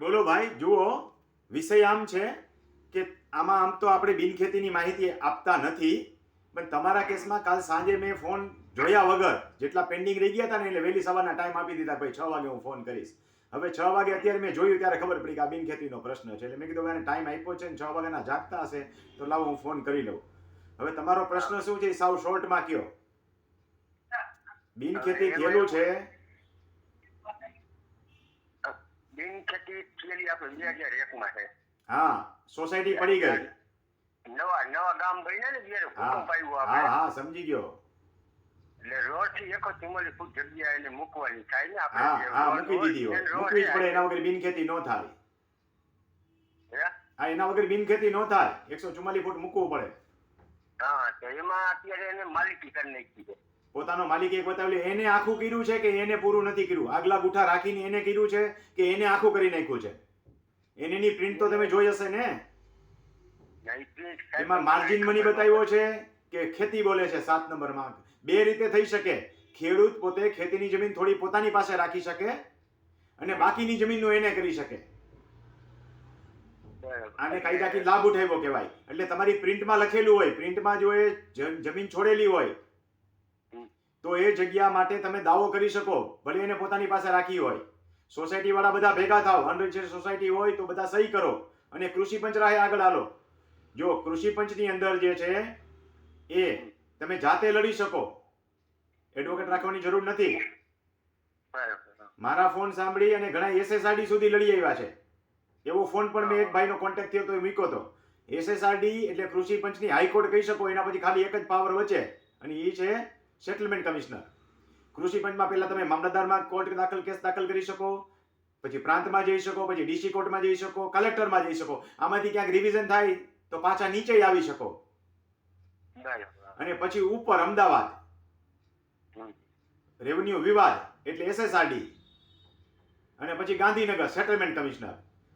બોલો ભાઈ જુઓ વિષય આમ છે કે આમાં આમ તો આપણે બિનખેતીની માહિતી આપતા નથી પણ તમારા કેસમાં કાલ સાંજે મેં ફોન જોયા વગર જેટલા પેન્ડિંગ રહી ગયા હતા ને એટલે વહેલી સવારના ટાઈમ આપી દીધા ભાઈ છ વાગે હું ફોન કરીશ. હવે છ વાગે અત્યારે મેં જોયું ત્યારે ખબર પડી કે આ બિનખેતીનો પ્રશ્ન છે. એટલે મેં કીધું એને ટાઈમ આપ્યો છે ને છ વાગ્યાના જાગતા હશે તો લાવો હું ફોન કરી લઉં. હવે તમારો પ્રશ્ન શું છે? સાવ શોર્ટમાં કયો. બિનખેતી ખેલું છે. બિનખેતી થયેલી આપણે બે હજાર એકમાં છે. હા સોસાયટી પડી ગઈ. નવા નવા ગામ બન્યા ને જયારે કુટુંબ આવ્યું આપણે. હા સમજી ગયો. એટલે રોડથી એક ચુમ્માલીસ ફૂટ જગ્યા એને મૂકવાની થાય ને આપણે હા મૂકી દીધી હોય. મૂકવી જ પડે એના વગર બિન ખેતી નો થાય. હા? એના વગર બિન ખેતી નો થાય. એકસો ચુમ્માલીસ ફૂટ મૂકવું પડે. હા તો એમાં અત્યારે એને માલિકી કરી નાખી છે. પોતાનો માલિક એક બતાવ્યું, એને આખું કર્યું છે કે એને પૂરું નથી કર્યું? આગલા ગુઠા રાખીને એને કર્યું છે કે એને આખું કરી નાખ્યું છે? એની પ્રિન્ટ તો તમે જોઈ હશે ને? એમાં માર્જિન મની બતાવ્યો છે કે ખેતી બોલે છે સાત નંબરમાં બે રીતે થઈ શકે. ખેડૂત પોતે ખેતીની જમીન થોડી પોતાની પાસે રાખી શકે અને બાકીની જમીનનું એને કરી શકે. આને કાયદાથી લાભ ઉઠાવ્યો કહેવાય. એટલે તમારી પ્રિન્ટમાં લખેલું હોય, પ્રિન્ટમાં જો એ જમીન છોડેલી હોય. એ જગ્યા માટે તમે દાવો કરી શકો. ભલે એને પોતાની પાસે રાખી હોય. સોસાયટી વાળા બધા ભેગા થાવ અનરજિસ્ટર્ડ સોસાયટી હોય તો બધા સહી કરો. અને કૃષિ પંચ રાહે આગળ હાલો. જો કૃષિ પંચની અંદર જે છે એ તમે જાતે લડી શકો. એડવોકેટ રાખવાની જરૂર નથી. મારા ફોન સાંભળી અને ઘણા એસએસઆરડી સુધી લડી આવ્યા છે. એવો ફોન પણ મેં એક ભાઈનો કોન્ટેક્ટ થયો તો એ મૂક્યો હતો. એસએસઆરડી એટલે કૃષિ પંચની હાઈકોર્ટ કહી શકો, એના પછી ખાલી એક જ પાવર વચ્ચે. અને એ છે સેટલમેન્ટ કમિશનર કૃષિ પંચમાં પહેલા તમે મામલતદારમાં કોર્ટ દાખલ કેસ દાખલ કરી શકો. પછી પ્રાંતમાં જઈ શકો પછી ડીસી કોર્ટમાં જઈ શકો કલેક્ટરમાં જઈ શકો. આમાંથી ક્યાંક રિવિઝન થાય તો પાછા નીચે આવી શકો. અને પછી ઉપર અમદાવાદ. રેવન્યુ વિવાદ એટલે એસએસઆરડી અને પછી ગાંધીનગર સેટલમેન્ટ કમિશનર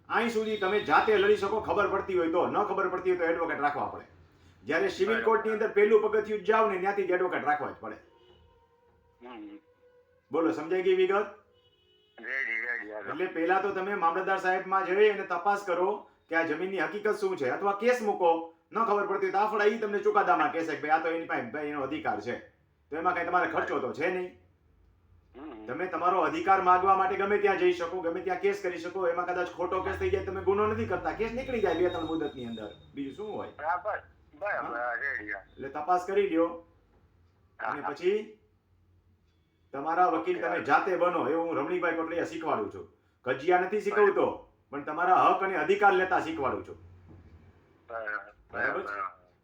અહીં સુધી તમે જાતે લડી શકો ખબર પડતી હોય તો. ન ખબર પડતી હોય તો એડવોકેટ રાખવા પડે. જ્યારે સિવિલ કોર્ટની અંદર પહેલું પગથિયું જાવ ને ત્યાંથી જ એડવોકેટ રાખવા જ પડે. બોલો સમજાઈ ગઈ વિગત? એટલે પહેલા તો તમે મામલતદાર સાહેબમાં જઈ અને તપાસ કરો કે આ જમીનની હકીકત શું છે. અથવા કેસ મૂકો. ન ખબર પડતી તો આફડા ઈ તમને ચુકાદામાં કહેશે કે ભાઈ આ તો એની પાસે ભાઈ એનો અધિકાર છે. તો એમાં કઈ તમારે ખર્ચો તો છે નહીં. તમે તમારો અધિકાર માંગવા માટે ગમે ત્યાં જઈ શકો ગમે ત્યાં કેસ કરી શકો. એમાં કદાચ ખોટો કેસ થઈ જાય તમે ગુનો નથી કરતા. કેસ નીકળી જાય બે ત્રણ મુદતની અંદર. બીજું શું હોય? બરાબર. એટલે તપાસ કરી લ્યો. અને પછી તમારા વકીલ તમે જાતે બનો. એવું હું રમણીભાઈ કોટલીયા શીખવાડું છું. કજિયા નથી શીખવતો પણ તમારા હક અને અધિકાર લેતા શીખવાડું છું. બરાબર.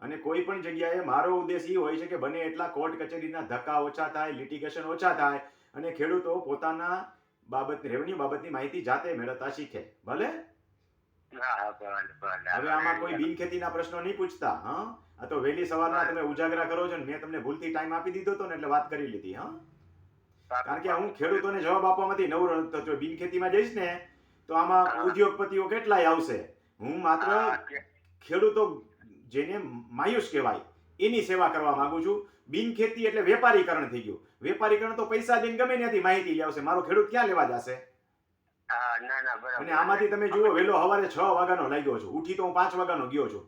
અને કોઈ પણ જગ્યાએ મારો ઉદ્દેશ એ હોય છે કે બને એટલા કોર્ટ કચેરીના ધક્કા ઓછા થાય લિટિગેશન ઓછા થાય અને ખેડૂતો પોતાના બાબત રેવન્યુ બાબતની માહિતી જાતે મેળવતા શીખે. ભલે. હવે આમાં કોઈ બિનખેતીના પ્રશ્નો નહીં પૂછતા હા? આ તો વહેલી સવારના તમે ઉજાગરા કરો છો ને મેં તમને ભૂલથી ટાઈમ આપી દીધો તો ને એટલે વાત કરી લીધી હા? કારણ કે હું ખેડૂતોને જવાબ આપવામાંથી નવરો થતો બિનખેતીમાં જઈશ ને તો આમાં. ઉદ્યોગપતિઓ કેટલાય આવશે? હું માત્ર ખેડૂતો જેને માયુસ કહેવાય એની સેવા કરવા માંગુ છું. બિનખેતી એટલે વેપારીકરણ થઈ ગયું. વેપારીકરણ તો પૈસા દઈને ગમે ત્યાંથી માહિતી આવશે. મારો ખેડૂત ક્યાં લેવા જશે? હા, ના, ના, બરાબર. અને આમાંથી તમે જુઓ વહેલો સવારે છ વાગ્યાનો લાગ્યો છું. ઉઠી તો હું પાંચ વાગ્યાનો ગયો છું.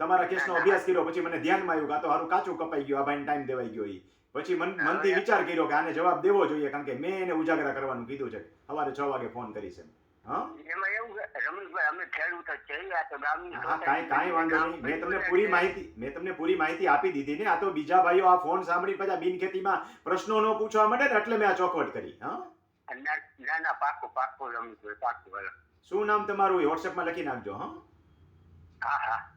તમારા કેસનો અભ્યાસ કર્યો પછી મને ધ્યાનમાં આવ્યું કે આ તો હારું કાચું કપાઈ ગયું આ ભાઈને ટાઈમ દેવાઈ ગયો એ પછી મન મનથી વિચાર કર્યો કે આને જવાબ દેવો જોઈએ કારણ કે મેં એને ઉજાગરા કરવાનું કીધું છે. સવારે છ વાગે ફોન કરીશ એમ. હા? એમાં એવું છે, રમેશભાઈ, અમે ખેડૂત જ છીએ, આ તો ગામની હા કાંઈ કાંઈ વાંધો નહીં. મેં તમને પૂરી માહિતી મેં તમને પૂરી માહિતી આપી દીધી ને આ તો બીજા ભાઈઓ આ ફોન સાંભળી પછી બિનખેતીમાં પ્રશ્નો ન પૂછવા માટે ને એટલે મેં આ ચોખવટ કરી હા? ના, ના, ના, પાક્કું, પાક્કું જોઈએ પાક્કું, હાલો. શું નામ તમારું? એ વોટ્સએપમાં લખી નાખજો હા? હા, હા.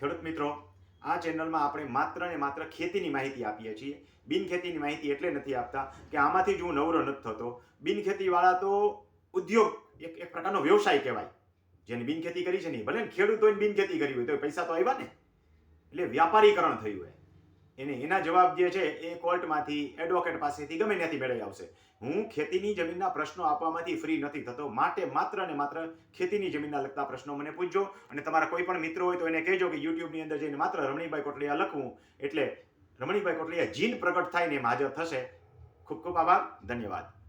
ખેડૂત મિત્રો આ ચેનલમાં આપણે માત્ર ને માત્ર ખેતીની માહિતી આપીએ છીએ. બિન ખેતીની માહિતી એટલે નથી આપતા કે આમાંથી જ હું નવરો નથી થતો. બિન ખેતીવાળા તો ઉદ્યોગ એક એક પ્રકારનો વ્યવસાય કહેવાય. જેને બિનખેતી કરી છે નહીં ભલે ને ખેડૂતોએ બિનખેતી કરી હોય તો પૈસા તો આવ્યા ને. એટલે વ્યાપારીકરણ થયું હોય. એને એના જવાબ જે છે એ કોર્ટમાંથી એડવોકેટ પાસેથી ગમે ત્યાંથી મેળવી આવશે. હું ખેતીની જમીનના પ્રશ્નો આપવામાંથી ફ્રી નથી થતો. માટે માત્ર ને માત્ર ખેતીની જમીનના લગતા પ્રશ્નો મને પૂછજો. અને તમારા કોઈ પણ મિત્રો હોય તો એને કહેજો કે યુટ્યુબની અંદર જઈને માત્ર રમણીભાઈ કોટલિયા લખવું એટલે રમણીભાઈ કોટલિયા જીન પ્રગટ થાય ને એમ હાજર થશે. ખૂબ ખૂબ આભાર. ધન્યવાદ.